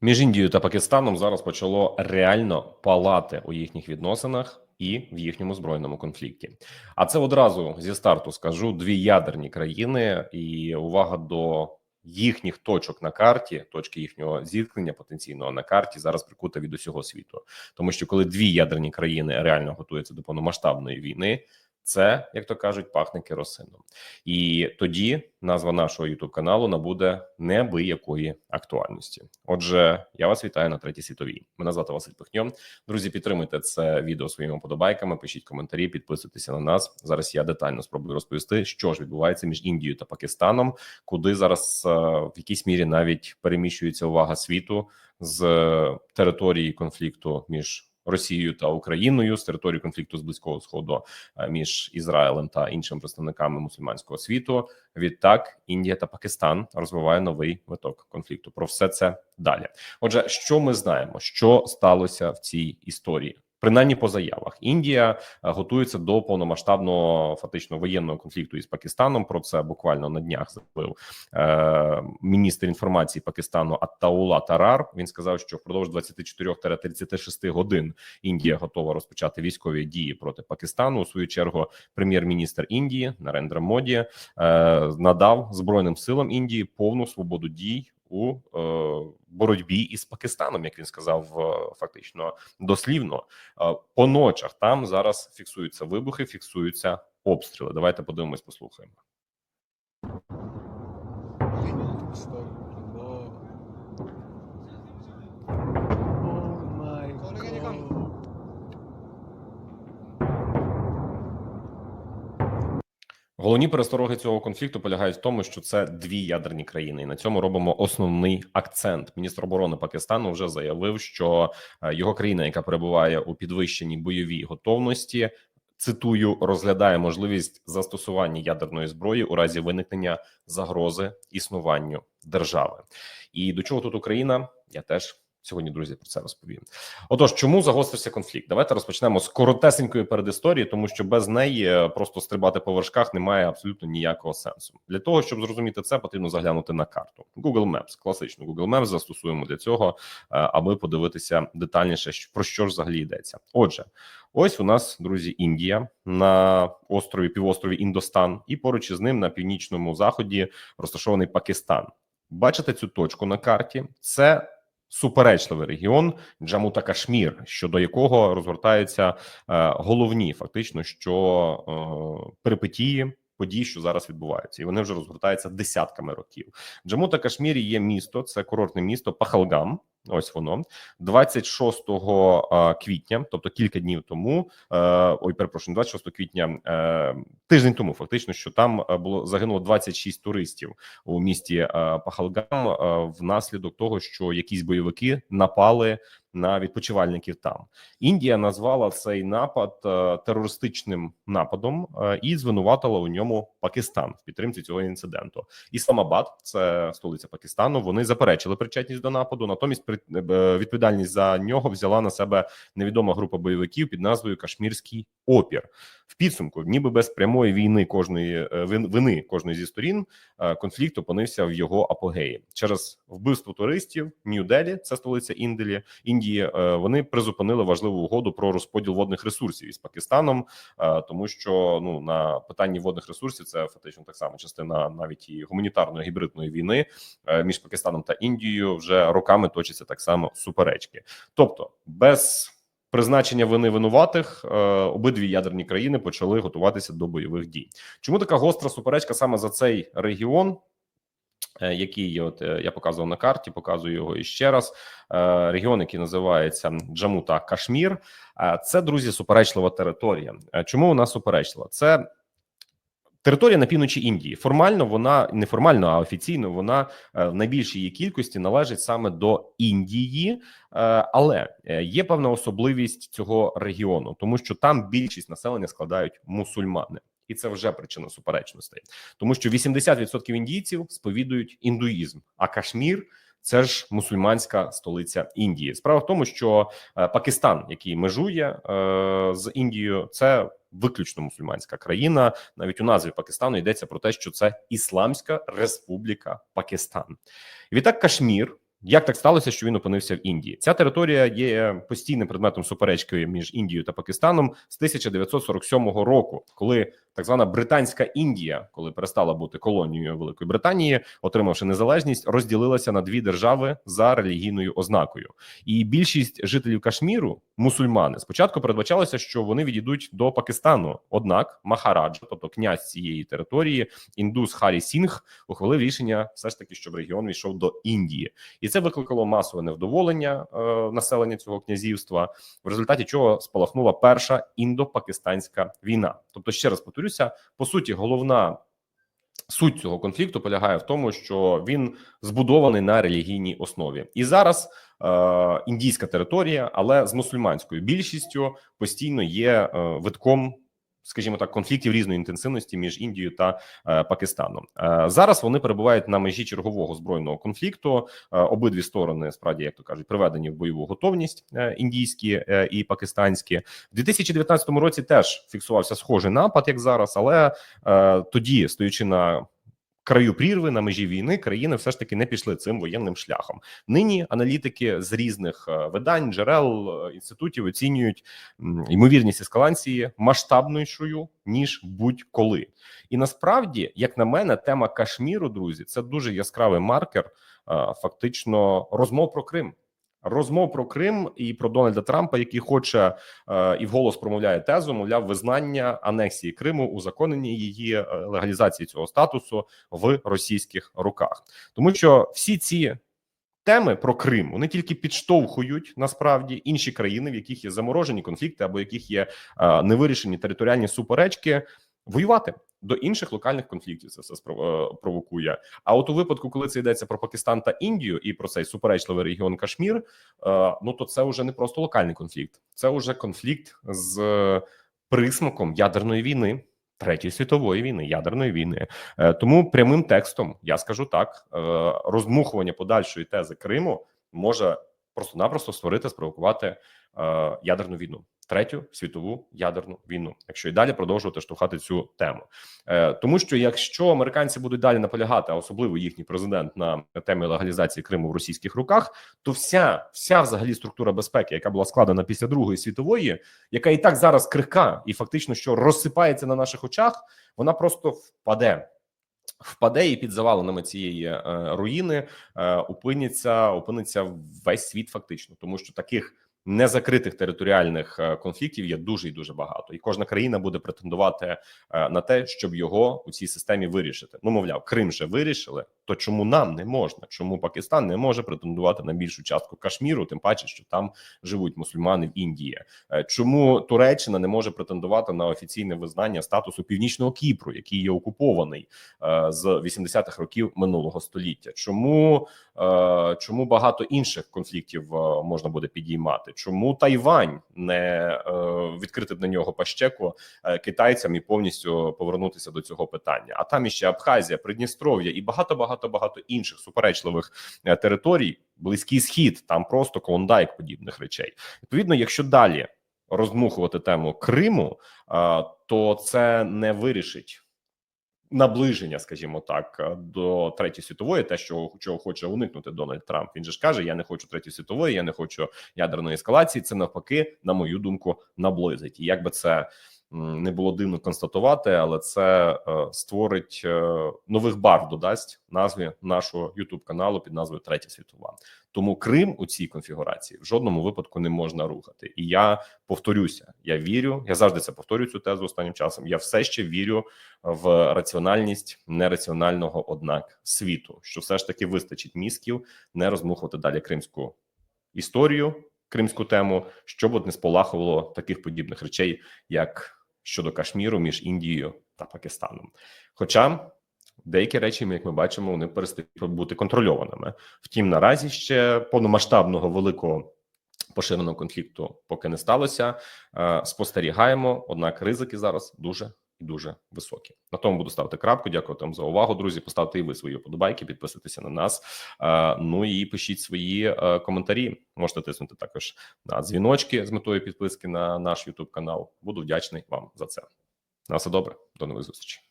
Між Індією та Пакистаном зараз почало реально палати у їхніх відносинах і в їхньому збройному конфлікті. А це одразу зі старту скажу дві ядерні країни, і увага до їхніх точок на карті, точки їхнього зіткнення потенційного на карті зараз прикута від усього світу, тому що коли дві ядерні країни реально готуються до повномасштабної війни. Це, як то кажуть, пахне керосином, і тоді назва нашого youtube каналу набуде неабиякої актуальності. Отже, я вас вітаю на третій світовій. Мене звати Василь Пихньо. Друзі, підтримуйте це відео своїми подобайками. Пишіть коментарі, підписуйтеся на нас. Зараз я детально спробую розповісти, що ж відбувається між Індією та Пакистаном, куди зараз е, в якійсь мірі навіть переміщується увага світу з території конфлікту між. Росією та Україною з території конфлікту з близького сходу е, між Ізраїлем та іншими представниками мусульманського світу. Відтак Індія та Пакистан розвиває новий виток конфлікту. Про все це далі. Отже, що ми знаємо, що сталося в цій історії? Принаймні по заявах Індія е, готується до повномасштабного фактично воєнного конфлікту із Пакистаном. Про це буквально на днях заявив е, міністр інформації Пакистану Аттаула Тарар. Він сказав, що впродовж 24-36 годин Індія готова розпочати військові дії проти Пакистану. У свою чергу, прем'єр-міністр Індії Нарендра Моді е, надав збройним силам Індії повну свободу дій у е, боротьбі із Пакистаном, як він сказав, фактично дослівно е, по ночах. Там зараз фіксуються вибухи, фіксуються обстріли. Давайте подивимось, послухаємо. Головні перестороги цього конфлікту полягають в тому, що це дві ядерні країни, і на цьому робимо основний акцент. Міністр оборони Пакистану вже заявив, що е, його країна, яка перебуває у підвищеній бойовій готовності, цитую, розглядає можливість застосування ядерної зброї у разі виникнення загрози існуванню держави. І до чого тут Україна? Я теж. Сьогодні, друзі, про це розповім. Отож, чому загострився конфлікт? Давайте розпочнемо з коротесенької передісторії, тому що без неї е, просто стрибати по вершках немає абсолютно ніякого сенсу. Для того щоб зрозуміти це, потрібно заглянути на карту. Google Maps, класично Google Maps застосуємо для цього, е, аби подивитися детальніше, про що ж взагалі йдеться. Отже, ось у нас друзі, Індія на острові півострові Індостан, і поруч із ним на північному заході розташований Пакистан. Бачите цю точку на карті? Це суперечливий регіон Джамута Кашмір, щодо якого розгортаються е, головні, фактично, що е, перипетії подій, що зараз відбуваються, і вони вже розгортаються десятками років. Джамута Кашмірі є місто, це курортне місто Пахалгам. Ось воно 26 е, квітня, тобто кілька днів тому. е, Ой, перепрошую, 26 квітня, е, тиждень тому, фактично, що там було загинуло 26 туристів у місті Пахалгам внаслідок того, що якісь бойовики напали на відпочивальників там. Індія назвала цей напад е, терористичним нападом е, і звинуватила у ньому Пакистан в підтримці цього інциденту. Ісламабад, це столиця Пакистану. Вони заперечили причетність до нападу. Натомість е, відповідальність за нього взяла на себе невідома група бойовиків під назвою Кашмірський опір. В підсумку, ніби без прямої війни кожної е, вини кожної зі сторін, е, конфлікт опинився в його апогеї через вбивство туристів. Нью-Делі, це столиця Індії, Індії. е, Вони призупинили важливу угоду про розподіл водних ресурсів із Пакистаном, тому що ну на питанні водних ресурсів це фактично так само частина навіть і гуманітарної гібридної війни між Пакистаном та Індією вже роками точаться так само суперечки. Тобто без призначення вини винуватих е, обидві ядерні країни почали готуватися до бойових дій. Чому така гостра суперечка саме за цей регіон? е, Який от е, я показував на карті, показую його іще раз. Регіон, який називається Джаму та Кашмір, це друзі суперечлива територія. Чому вона суперечлива? Це територія на півночі Індії. Формально вона неформально, а офіційно вона е, в найбільшій її кількості належить саме до Індії, Е, але е, є певна особливість цього регіону, тому що там більшість населення складають мусульмани. І це вже причина суперечностей, тому що 80% індійців сповідують індуїзм, а Кашмір це ж мусульманська столиця Індії. Справа в тому, що Пакистан, який межує з Індією, це виключно мусульманська країна. Навіть у назві Пакистану йдеться про те, що це Ісламська Республіка Пакистан. І відтак Кашмір Як так сталося, що він опинився в Індії? Ця територія є постійним предметом суперечки між Індією та Пакистаном з 1947 року, коли так звана Британська Індія, коли перестала бути колонією Великої Британії, отримавши незалежність, розділилася на дві держави за релігійною ознакою. І більшість жителів Кашміру, мусульмани, спочатку передбачалося, що вони відійдуть до Пакистану. Однак Махараджа, тобто князь цієї території, індус Харі Сінг, ухвалив рішення все ж таки, щоб регіон війшов до Індії, і це викликало масове невдоволення е, населення цього князівства, в результаті чого спалахнула перша індо-пакистанська війна. Тобто, ще раз повторюся, по суті, головна суть цього конфлікту полягає в тому, що він збудований на релігійній основі, і зараз е, індійська територія, але з мусульманською більшістю постійно є е, витком. Скажімо так, конфліктів різної інтенсивності між Індією та е, Пакистаном е, зараз вони перебувають на межі чергового збройного конфлікту. Е, обидві сторони справді, як то кажуть, приведені в бойову готовність індійські і пакистанські. В 2019 році теж фіксувався схожий напад, як зараз, але тоді, стоячи на краю прірви на межі війни, країни все ж таки не пішли цим воєнним шляхом. Нині аналітики з різних е, видань, джерел е, інститутів оцінюють ймовірність ескалації масштабнішою ніж будь-коли. І насправді, як на мене, тема Кашміру, друзі, це дуже яскравий маркер е, фактично розмов про Крим. Розмов про Крим і про Дональда Трампа, який хоче е, і вголос промовляє тезу, мовляв, визнання анексії Криму, узаконення її е, легалізації цього статусу в російських руках, тому що всі ці теми про Крим вони тільки підштовхують насправді інші країни, в яких є заморожені конфлікти або в яких є е, невирішені територіальні суперечки, воювати до інших локальних конфліктів. Це все е, провокує. А от у випадку, коли це йдеться про Пакистан та Індію і про цей суперечливий регіон Кашмір, е, ну то це вже не просто локальний конфлікт, це вже конфлікт з е, присмаком ядерної війни. Третьої світової війни, ядерної війни, тому прямим текстом я скажу так: роздмухування подальшої тези Криму може просто-напросто створити, спровокувати ядерну війну, третю світову ядерну війну, якщо і далі продовжувати штовхати цю тему, Е, тому що якщо американці будуть далі наполягати, а особливо їхній президент на темі легалізації Криму в російських руках, то вся вся взагалі структура безпеки, яка була складена після Другої світової, яка і так зараз крихка і фактично що розсипається на наших очах, вона просто впаде. Впаде і під завалинами цієї е, руїни е, опиняться, опиниться весь світ, фактично, тому що таких незакритих територіальних е, конфліктів є дуже і дуже багато, і кожна країна буде претендувати е, на те, щоб його у цій системі вирішити. Ну, мовляв, Крим же вирішили. То чому нам не можна? Чому Пакистан не може претендувати на більшу частку Кашміру? Тим паче, що там живуть мусульмани в Індії. Е, Чому Туреччина не може претендувати на офіційне визнання статусу північного Кіпру, який є окупований з 80-х років минулого століття? Чому чому багато інших конфліктів е, можна буде підіймати? Чому Тайвань не е, відкрити на нього пащеку е, китайцям і повністю повернутися до цього питання? А там іще Абхазія, Придністров'я і багато багато багато інших суперечливих е, територій. Близький схід, там просто клондайк подібних речей. Відповідно, якщо далі роздмухувати тему Криму, е, то це не вирішить наближення, скажімо так, е, до третьої світової, те, що чого хоче уникнути Дональд Трамп. Він же ж каже: Я не хочу третьої світової, я не хочу ядерної ескалації. Це навпаки, на мою думку, наблизить. І як би це не було дивно констатувати, але це е, створить е, нових барв, додасть назві нашого Ютуб каналу під назвою Третя світова. Тому Крим у цій конфігурації в жодному випадку не можна рухати. І я повторюся: я вірю, я завжди це повторюю цю тезу останнім часом. Я все ще вірю в раціональність нераціонального, однак світу, що все ж таки вистачить мізків не розмухувати далі кримську історію, кримську тему, щоб от не сполахувало таких подібних речей, як щодо Кашміру між Індією та Пакистаном. Хоча деякі речі, як ми бачимо, вони перестають бути контрольованими. Втім, наразі ще повномасштабного великого поширеного конфлікту поки не сталося. Е, Спостерігаємо, однак ризики зараз дуже і дуже високі. На тому буду ставити крапку. Дякую вам за увагу, друзі. Поставте і ви свої вподобайки, підписуйтеся на нас. Е, Ну і пишіть свої е, коментарі. Можете тиснути також на дзвіночки з метою підписки на наш YouTube канал. Буду вдячний вам за це. На все добре, до нових зустрічей.